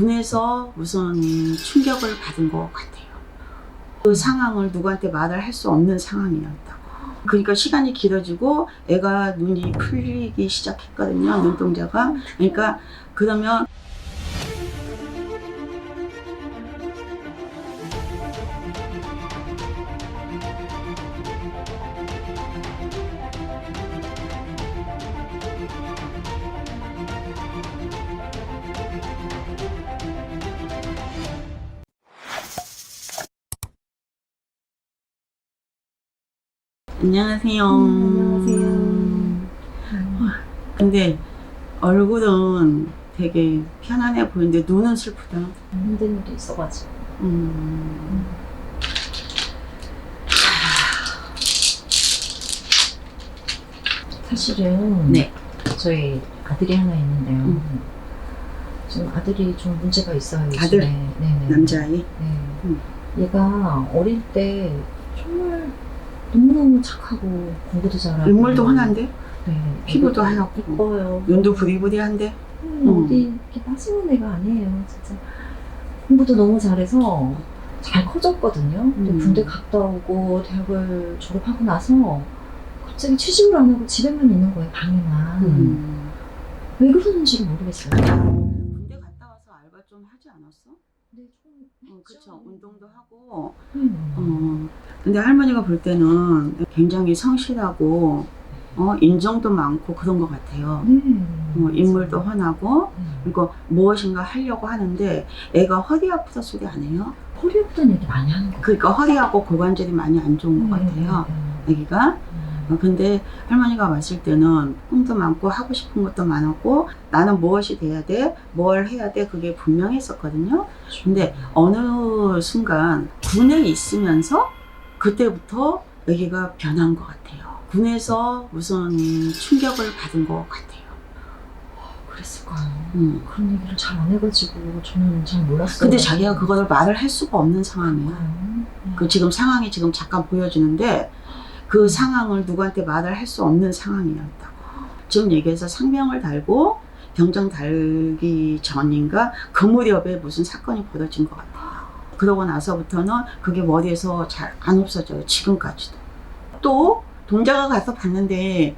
군에서 우선 충격을 받은 것 같아요. 그 상황을 누구한테 말을 할 수 없는 상황이었다고. 그러니까 시간이 길어지고 애가 눈이 풀리기 시작했거든요. 눈동자가. 그러니까 그러면 안녕하세요. 안녕하세요. 근데 얼굴은 되게 편안해 보이는데 눈은 슬프다. 힘든 일이 있어가지고. 음. 사실은 네. 저희 아들이 하나 있는데요. 음. 지금 아들이 좀 문제가 있어요. 요즘에. 아들? 네네. 남자아이. 네. 음. 얘가 어릴 때 너무너무 착하고 공부도 잘하고. 인물도 환한데 네. 피부도 하얗고 이뻐요. 눈도 부리부리한데 음, 음. 어디 이렇게 빠지는 애가 아니에요, 진짜. 공부도 너무 잘해서 잘 커졌거든요. 근데 음. 군대 갔다 오고 대학을 졸업하고 나서 갑자기 취직을 안 하고 집에만 있는 거예요, 방에만. 음. 왜 그러는지를 모르겠어요. 군대 갔다 와서 알바 좀 하지 않았어? 네, 좀 어, 그쵸. 운동도 하고. 네. 어. 근데 할머니가 볼 때는 굉장히 성실하고 어, 인정도 많고 그런 것 같아요. 네. 어, 인물도 환하고 네. 그리고 무엇인가 하려고 하는데 애가 허리 아프다 소리 안 해요? 허리 아프다는 얘기 많이 하는 거 그러니까 허리하고 골관절이 많이 안 좋은 것 같아요. 애기가. 어, 근데 할머니가 봤을 때는 꿈도 많고 하고 싶은 것도 많았고 나는 무엇이 돼야 돼? 뭘 해야 돼? 그게 분명했었거든요. 근데 어느 순간 군에 있으면서 그때부터 애기가 변한 것 같아요. 군에서 우선 충격을 받은 것 같아요. 그랬을까요? 음. 그런 얘기를 잘 안 해가지고 저는 잘 몰랐어요. 근데 자기가 그거를 말을 할 수가 없는 상황이에요. 네. 그 지금 상황이 지금 잠깐 보여주는데 그 상황을 누구한테 말을 할 수 없는 상황이었다고. 지금 얘기해서 상명을 달고 병장 달기 전인가 그 무렵에 무슨 사건이 벌어진 것 같아요. 그러고 나서부터는 그게 머리에서 잘 안 없어져요. 지금까지도. 또 동자가 가서 봤는데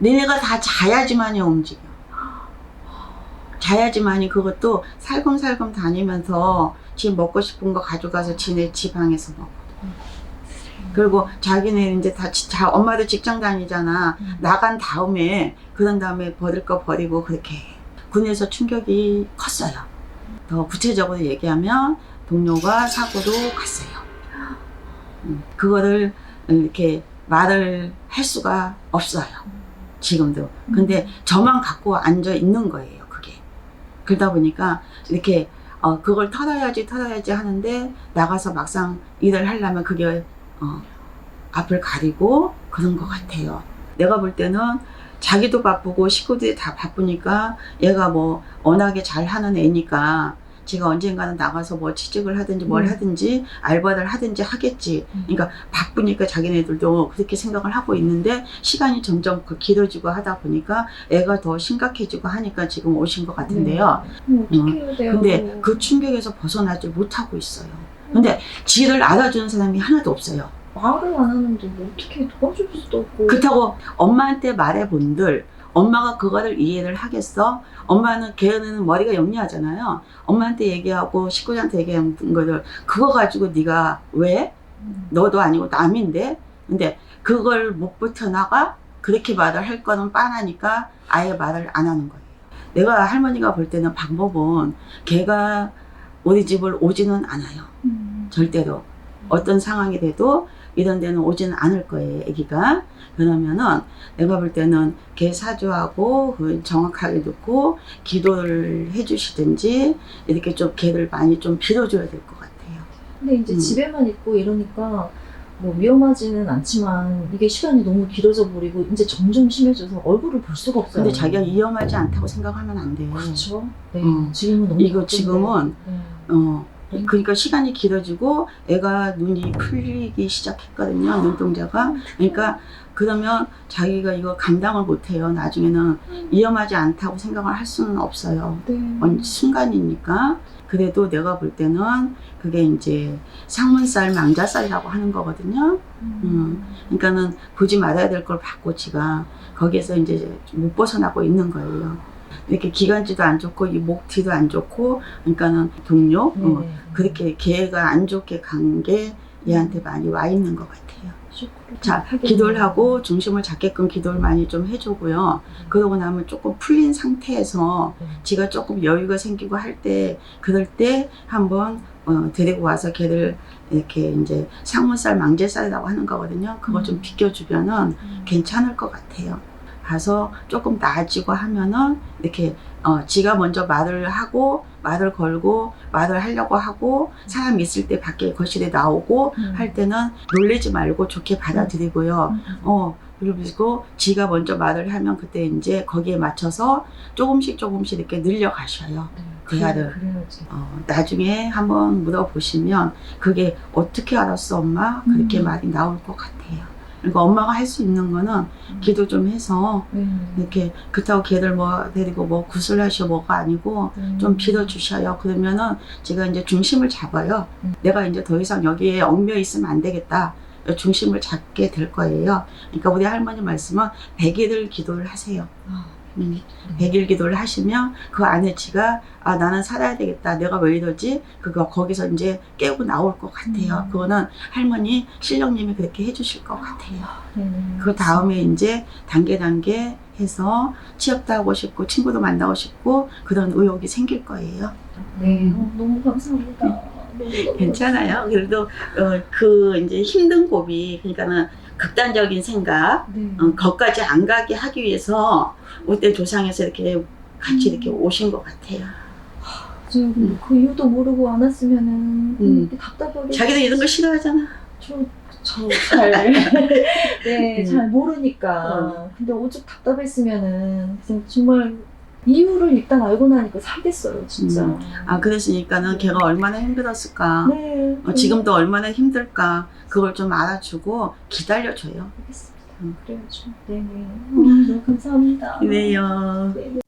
니네가 다 자야지만이 움직여. 자야지만이 그것도 살금살금 다니면서 지 먹고 싶은 거 가져가서 지네 지방에서 먹어. 그리고 자기네 이제 다 지- 자, 엄마도 직장 다니잖아. 음. 나간 다음에 그런 다음에 버릴 거 버리고 그렇게 해. 군에서 충격이 컸어요. 더 구체적으로 얘기하면 동료가 사고로 갔어요. 음, 그거를 이렇게 말을 할 수가 없어요. 지금도. 근데 저만 갖고 앉아 있는 거예요. 그게. 그러다 보니까 이렇게 어, 그걸 털어야지 털어야지 하는데 나가서 막상 일을 하려면 그게 어, 앞을 가리고 그런 것 같아요. 내가 볼 때는 자기도 바쁘고 식구들이 다 바쁘니까 얘가 뭐 워낙에 잘하는 애니까 제가 언젠가는 나가서 뭐 취직을 하든지 뭘 음. 하든지 알바를 하든지 하겠지. 음. 그러니까 바쁘니까 자기네들도 그렇게 생각을 하고 있는데 시간이 점점 그 길어지고 하다 보니까 애가 더 심각해지고 하니까 지금 오신 것 같은데요. 음, 어떻게 해야 돼요? 근데 그 충격에서 벗어나지 못하고 있어요. 근데 지를 알아주는 사람이 하나도 없어요. 말을 안 하는데 뭐 어떻게 도와줄 수도 없고 그렇다고 엄마한테 말해본들 엄마가 그거를 이해를 하겠어? 엄마는 걔는 머리가 영리하잖아요. 엄마한테 얘기하고 식구들한테 얘기하는 거를 그거 가지고 네가 왜? 음. 너도 아니고 남인데 근데 그걸 못 버텨나가 그렇게 말을 할 거는 뻔하니까 아예 말을 안 하는 거예요. 내가 할머니가 볼 때는 방법은 걔가 우리 집을 오지는 않아요. 음. 절대로 어떤 상황이 돼도 이런 데는 오지는 않을 거예요, 아기가. 그러면은 내가 볼 때는 걔 사주하고 그 정확하게 듣고 기도를 해주시든지 이렇게 좀 걔를 많이 좀 빌어줘야 될 것 같아요. 근데 이제 음. 집에만 있고 이러니까 뭐 위험하지는 않지만 이게 시간이 너무 길어져 버리고 이제 점점 심해져서 얼굴을 볼 수가 없어요. 근데 자기가 위험하지 않다고 생각하면 안 돼요. 그렇죠. 네. 음. 지금은 너무 이거 바쁜데. 지금은 네. 어, 네. 그러니까 시간이 길어지고 애가 눈이 풀리기 시작했거든요. 눈동자가. 그러니까 그러면 자기가 이거 감당을 못해요. 나중에는 위험하지 않다고 생각을 할 수는 없어요. 네. 언- 순간이니까. 그래도 내가 볼 때는 그게 이제 상문살, 망자살이라고 하는 거거든요. 음. 그러니까는 보지 말아야 될걸 받고 지가 거기에서 이제 못 벗어나고 있는 거예요. 이렇게 기관지도 안 좋고 이 목 뒤도 안 좋고 그러니까는 동료 네. 어, 그렇게 개가 안 좋게 간 게 얘한테 많이 와 있는 것 같아요. 자. 기도를 하고 중심을 잡게끔 기도를 많이 좀 해주고요. 그러고 나면 조금 풀린 상태에서 네. 지가 조금 여유가 생기고 할 때, 그럴 때 한번 어, 데리고 와서 걔를 이렇게 이제 상문살, 망제살이라고 하는 거거든요. 그거 좀 음. 비껴주면은 음. 괜찮을 것 같아요. 가서 조금 나아지고 하면은 이렇게 어, 지가 먼저 말을 하고 말을 걸고 말을 하려고 하고 사람 있을 때 밖에 거실에 나오고 음. 할 때는 놀래지 말고 좋게 받아들이고요. 음, 음. 어, 그리고 지가 먼저 말을 하면 그때 이제 거기에 맞춰서 조금씩 조금씩 이렇게 늘려가셔요. 네. 대화를. 그래야지. 어, 나중에 한번 물어보시면 그게 어떻게 알았어, 엄마? 그렇게 음. 말이 나올 것 같아요. 그러니까 엄마가 할 수 있는 거는 기도 좀 해서 네. 이렇게 그렇다고 걔들 뭐 데리고 뭐 구슬하셔 뭐가 아니고 네. 좀 빌어 주셔요. 그러면은 제가 이제 중심을 잡아요. 음. 내가 이제 더 이상 여기에 얽매여 있으면 안 되겠다. 중심을 잡게 될 거예요. 그러니까 우리 할머니 말씀은 백일을 기도를 하세요. 아, 음, 백일 기도를 하시면 그 안에 지가 아 나는 살아야 되겠다. 내가 왜 이러지? 그거 거기서 이제 깨고 나올 것 같아요. 음. 그거는 할머니 신령님이 그렇게 해주실 것 같아요. 네, 네. 그 다음에 이제 단계 단계 해서 취업도 하고 싶고 친구도 만나고 싶고 그런 의욕이 생길 거예요. 네. 어, 너무 감사합니다. 괜찮아요. 그래도 어, 그 이제 힘든 고비 그러니까는 극단적인 생각 네. 어, 거기까지 안 가게 하기 위해서 그때 조상에서 이렇게 같이 음. 이렇게 오신 것 같아요. 근데 그 이유도 모르고 안 왔으면은 음. 답답하게 자기도 이런 거 싫어하잖아. 저잘 네, 음. 잘 모르니까 근데 오죽 답답했으면은 그냥 정말 이유를 일단 알고 나니까 살겠어요 진짜 음. 아 그랬으니까는 걔가 얼마나 힘들었을까. 네 어, 지금도 얼마나 힘들까. 그걸 좀 알아주고 기다려줘요. 알겠습니다 음. 그래야죠 네네 어, 너무 감사합니다 그래요. 네네